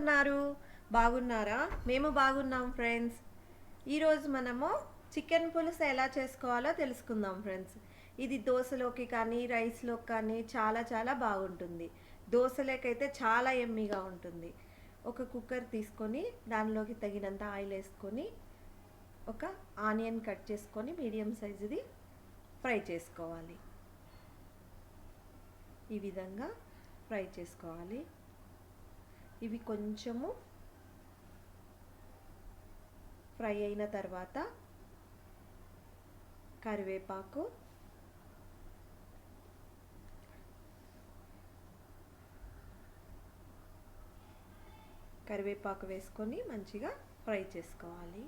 ఉన్నారు బాగున్నారా? మేము బాగున్నాం ఫ్రెండ్స్. ఈరోజు మనము చికెన్ పులుసు ఎలా చేసుకోవాలో తెలుసుకుందాం ఫ్రెండ్స్. ఇది దోశలోకి కానీ రైస్లోకి కానీ చాలా చాలా బాగుంటుంది. దోశలోకైతే చాలా ఎమ్మీగా ఉంటుంది. ఒక కుక్కర్ తీసుకొని దానిలోకి తగినంత ఆయిల్ వేసుకొని ఒక ఆనియన్ కట్ చేసుకొని మీడియం సైజుది ఫ్రై చేసుకోవాలి. ఈ విధంగా ఫ్రై చేసుకోవాలి. ఇవి కొంచెము ఫ్రై అయిన తర్వాత కరివేపాకు కరివేపాకు వేసుకొని మంచిగా ఫ్రై చేసుకోవాలి.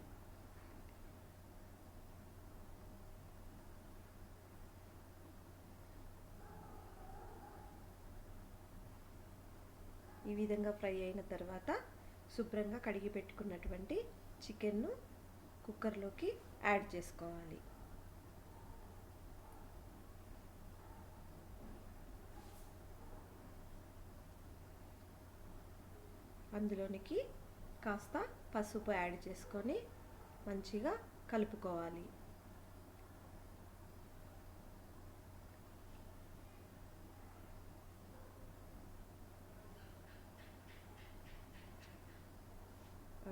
ఈ విధంగా ఫ్రై అయిన తర్వాత శుభ్రంగా కడిగి పెట్టుకున్నటువంటి చికెన్ను కుక్కర్లోకి యాడ్ చేసుకోవాలి. అందులోనికి కాస్త పసుపు యాడ్ చేసుకొని మంచిగా కలుపుకోవాలి.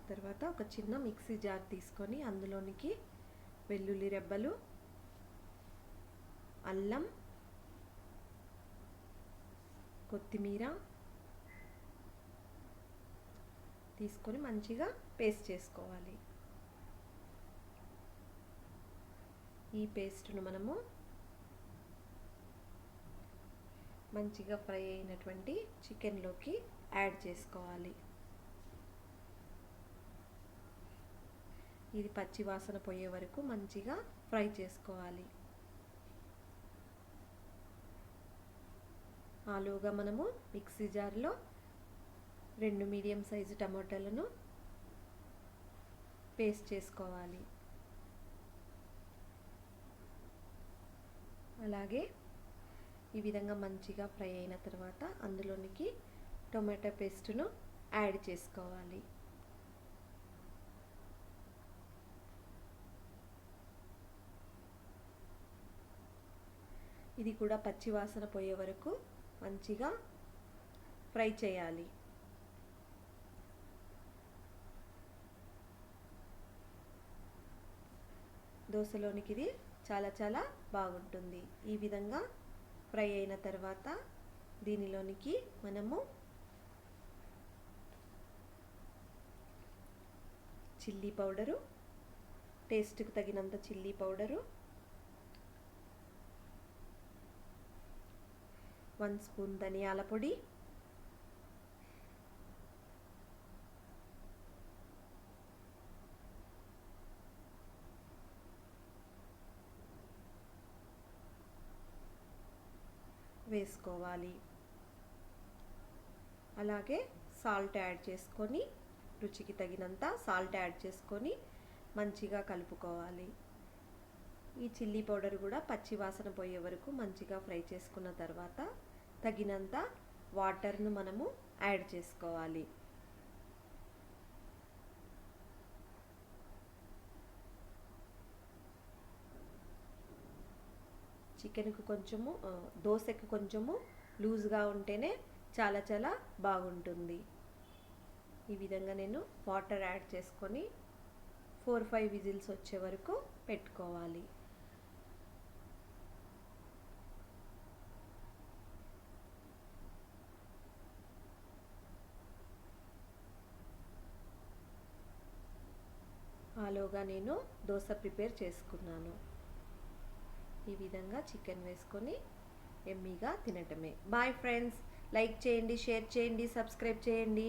ఆ తర్వాత ఒక చిన్న మిక్సీ జార్ తీసుకొని అందులోనికి వెల్లుల్లి రెబ్బలు అల్లం కొత్తిమీర తీసుకొని మంచిగా పేస్ట్ చేసుకోవాలి. ఈ పేస్ట్ను మనము మంచిగా ఫ్రై అయినటువంటి చికెన్లోకి యాడ్ చేసుకోవాలి. ఇది పచ్చి వాసన పోయే వరకు మంచిగా ఫ్రై చేసుకోవాలి. ఆలుగా మనము మిక్సీ జార్లో రెండు మీడియం సైజు టమాటాలను పేస్ట్ చేసుకోవాలి. అలాగే ఈ విధంగా మంచిగా ఫ్రై అయిన తర్వాత అందులోనికి టొమాటో పేస్టును యాడ్ చేసుకోవాలి. ఇది కూడా పచ్చివాసన పోయే వరకు మంచిగా ఫ్రై చేయాలి. దోశలోనికి ఇది చాలా చాలా బాగుంటుంది. ఈ విధంగా ఫ్రై అయిన తర్వాత దీనిలోనికి మనము చిల్లీ పౌడరు టేస్ట్కి తగినంత చిల్లీ పౌడరు వన్ స్పూన్ ధనియాల పొడి. వేసుకోవాలి. అలాగే సాల్ట్ యాడ్ చేసుకొని రుచికి తగినంత సాల్ట్ యాడ్ చేసుకొని మంచిగా కలుపుకోవాలి. ఈ చిల్లీ పౌడర్ కూడా పచ్చి వాసన పోయే వరకు మంచిగా ఫ్రై చేసుకున్న తర్వాత తగినంత వాటర్ను మనము యాడ్ చేసుకోవాలి. చికెన్కు కొంచెము దోశకి కొంచెము లూజ్గా ఉంటేనే చాలా చాలా బాగుంటుంది. ఈ విధంగా నేను వాటర్ యాడ్ చేసుకొని ఫోర్ ఫైవ్ విజిల్స్ వచ్చే వరకు పెట్టుకోవాలి. ఉప్మాలోగా నేను దోశ ప్రిపేర్ చేసుకున్నాను. ఈ విధంగా చికెన్ వేసుకొని ఎమ్మీగా తినటమే. బాయ్ ఫ్రెండ్స్ లైక్ చేయండి షేర్ చేయండి సబ్స్క్రైబ్ చేయండి.